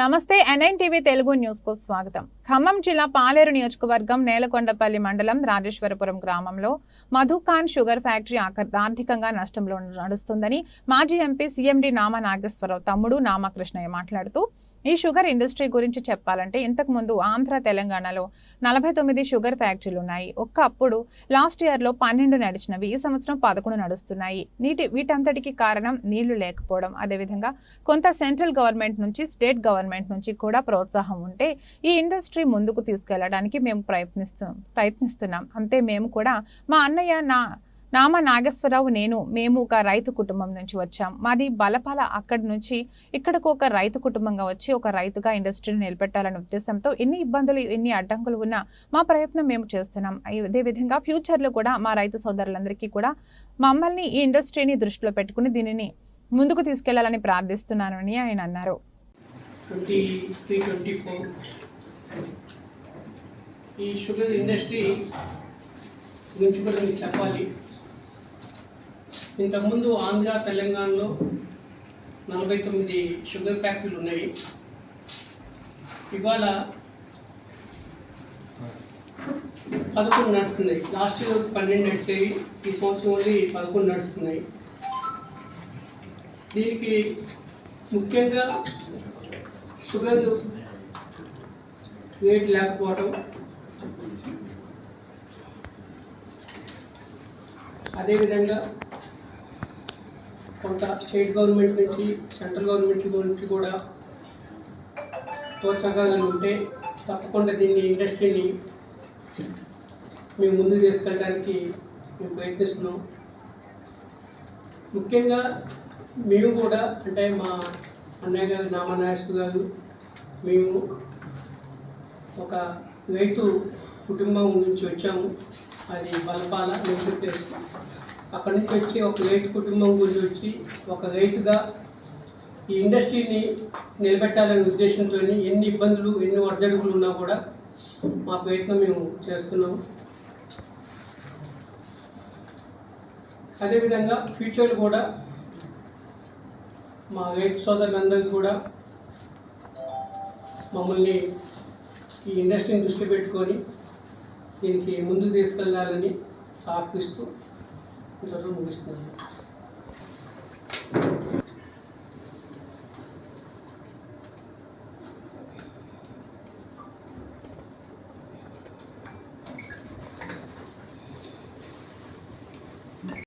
నమస్తే NIN TV Telugu న్యూస్కు స్వాగతం. ఖమ్మం జిల్లా పాలేరు నియోజకవర్గం నేలకొండపల్లి మండలం రాజేశ్వరపురం గ్రామంలో మధుఖాన్ షుగర్ ఫ్యాక్టరీ ఆర్థికంగా నష్టంలో నడుస్తుందని మాజీ ఎంపీ సీఎండి నామ నాగేశ్వరరావు తమ్ముడు నామకృష్ణయ్య మాట్లాడుతూ ఈ షుగర్ ఇండస్ట్రీ గురించి చెప్పాలంటే ఇంతకు ముందు ఆంధ్ర తెలంగాణలో నలభై తొమ్మిది షుగర్ ఫ్యాక్టరీలు ఉన్నాయి ఒక్క అప్పుడు లాస్ట్ ఇయర్లో పన్నెండు నడిచినవి ఈ సంవత్సరం పదకొండు నడుస్తున్నాయి. నీటి వీటంతటికి కారణం నీళ్ళు లేకపోవడం. అదేవిధంగా కొంత సెంట్రల్ గవర్నమెంట్ నుంచి స్టేట్ గవర్నమెంట్ గవర్నమెంట్ నుంచి కూడా ప్రోత్సాహం ఉంటే ఈ ఇండస్ట్రీ ముందుకు తీసుకెళ్ళడానికి మేము ప్రయత్నిస్తు ప్రయత్నిస్తున్నాం. అంతే మేము కూడా మా అన్నయ్య నా నామ నాగేశ్వరరావు నేను మేము ఒక రైతు కుటుంబం నుంచి వచ్చాం. మాది బలపాల అక్కడి నుంచి ఇక్కడకు ఒక రైతు కుటుంబంగా వచ్చి ఒక రైతుగా ఇండస్ట్రీని నిలబెట్టాలనే ఉద్దేశంతో ఎన్ని ఇబ్బందులు ఎన్ని అడ్డంకులు ఉన్నా మా ప్రయత్నం మేము చేస్తున్నాం. అదేవిధంగా ఫ్యూచర్లో కూడా మా రైతు సోదరులందరికీ కూడా మమ్మల్ని ఈ ఇండస్ట్రీని దృష్టిలో పెట్టుకుని దీనిని ముందుకు తీసుకెళ్ళాలని ప్రార్థిస్తున్నానని ఆయన అన్నారు. ట్వంటీ త్రీ ట్వంటీ ఫోర్ ఈ షుగర్ ఇండస్ట్రీ గురించి కూడా మీకు చెప్పాలి. ఇంతకుముందు ఆంధ్ర తెలంగాణలో నలభై తొమ్మిది షుగర్ ఫ్యాక్టరీలు ఉన్నాయి. ఇవాళ పదకొండు నడుస్తున్నాయి. లాస్ట్ ఇయర్ పన్నెండు నడిచేవి ఈ సంవత్సరం ఓన్లీ పదకొండు నడుస్తున్నాయి. దీనికి ముఖ్యంగా షుగర్ వెయిట్ లేకపోవటం? అదేవిధంగా కొంత స్టేట్ గవర్నమెంట్ నుంచి సెంట్రల్ గవర్నమెంట్ నుంచి కూడా ప్రోత్సాహాలు ఉంటే తప్పకుండా దీన్ని ఇండస్ట్రీని మేము ముందు తీసుకెళ్ళడానికి మేము ప్రయత్నిస్తున్నాం. ముఖ్యంగా మేము కూడా అంటే మా అన్నయ్య గారు నామనాయసు గారు మేము ఒక రైతు కుటుంబం నుంచి వచ్చాము. అది బలపాల నెగిటివ్ ప్లేస్. అక్కడి నుంచి వచ్చి ఒక రైతు కుటుంబం గురించి వచ్చి ఒక రైతుగా ఈ ఇండస్ట్రీని నిలబెట్టాలనే ఉద్దేశంతో ఎన్ని ఇబ్బందులు ఎన్ని ఒడిదడుగులు ఉన్నా కూడా మా ప్రయత్నం మేము చేస్తున్నాము అదేవిధంగా ఫ్యూచర్ కూడా మా రైతు సోదరులందరికీ కూడా మమ్మల్ని ఈ ఇండస్ట్రీని దృష్టి పెట్టుకొని దీనికి ముందుకు తీసుకెళ్ళాలని సాధిస్తూ చదువు ముగిస్తున్నాను.